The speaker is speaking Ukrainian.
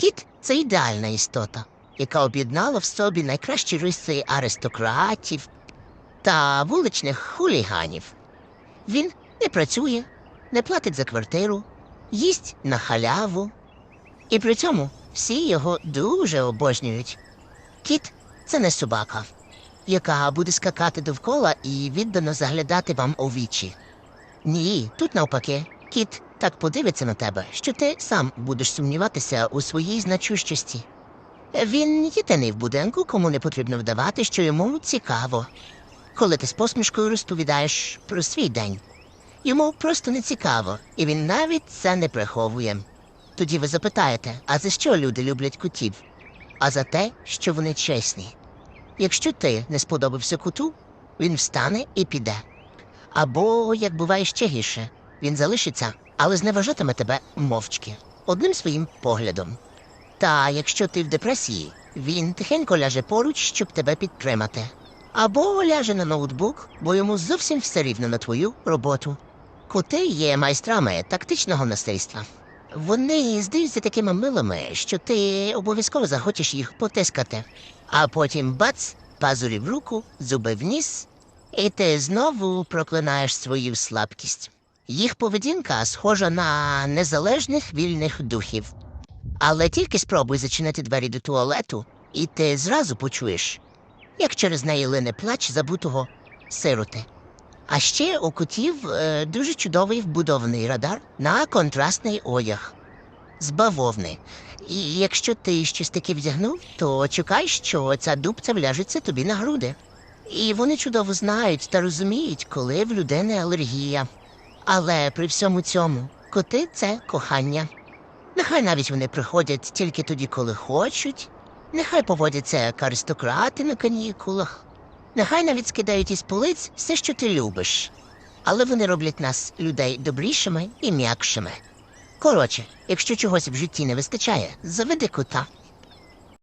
Кіт це ідеальна істота, яка об'єднала в собі найкращі риси аристократів та вуличних хуліганів. Він не працює, не платить за квартиру, їсть на халяву. І при цьому всі його дуже обожнюють. Кіт це не собака, яка буде скакати довкола і віддано заглядати вам у вічі. Ні, тут навпаки, кіт так подивиться на тебе, що ти сам будеш сумніватися у своїй значущості. Він єдиний в будинку, кому не потрібно вдавати, що йому цікаво. Коли ти з посмішкою розповідаєш про свій день. Йому просто не цікаво, і він навіть це не приховує. Тоді ви запитаєте, а за що люди люблять котів? А за те, що вони чесні. Якщо ти не сподобався коту, він встане і піде. Або, як буває ще гірше, він залишиться, але зневажатиме тебе мовчки, одним своїм поглядом. Та якщо ти в депресії, він тихенько ляже поруч, щоб тебе підтримати. Або ляже на ноутбук, бо йому зовсім все рівно на твою роботу. Коти є майстрами тактичного насильства. Вони здаються такими милими, що ти обов'язково захочеш їх потискати. А потім бац, пазурі в руку, зуби в ніс, і ти знову проклинаєш свою слабкість. Їх поведінка схожа на незалежних вільних духів. Але тільки спробуй зачинити двері до туалету, і ти зразу почуєш, як через неї лине плач забутого сироти. А ще у котів е, дуже чудовий вбудований радар на контрастний одяг з бавовни. І якщо ти щось таке вдягнув, то чекай, що ця дубця вляжеться тобі на груди. І вони чудово знають та розуміють, коли в людини алергія. Але при всьому цьому коти це кохання. Нехай навіть вони приходять тільки тоді, коли хочуть, нехай поводяться як аристократи на канікулах, нехай навіть скидають із полиць все, що ти любиш. Але вони роблять нас, людей, добрішими і м'якшими. Коротше, якщо чогось в житті не вистачає, заведи кота.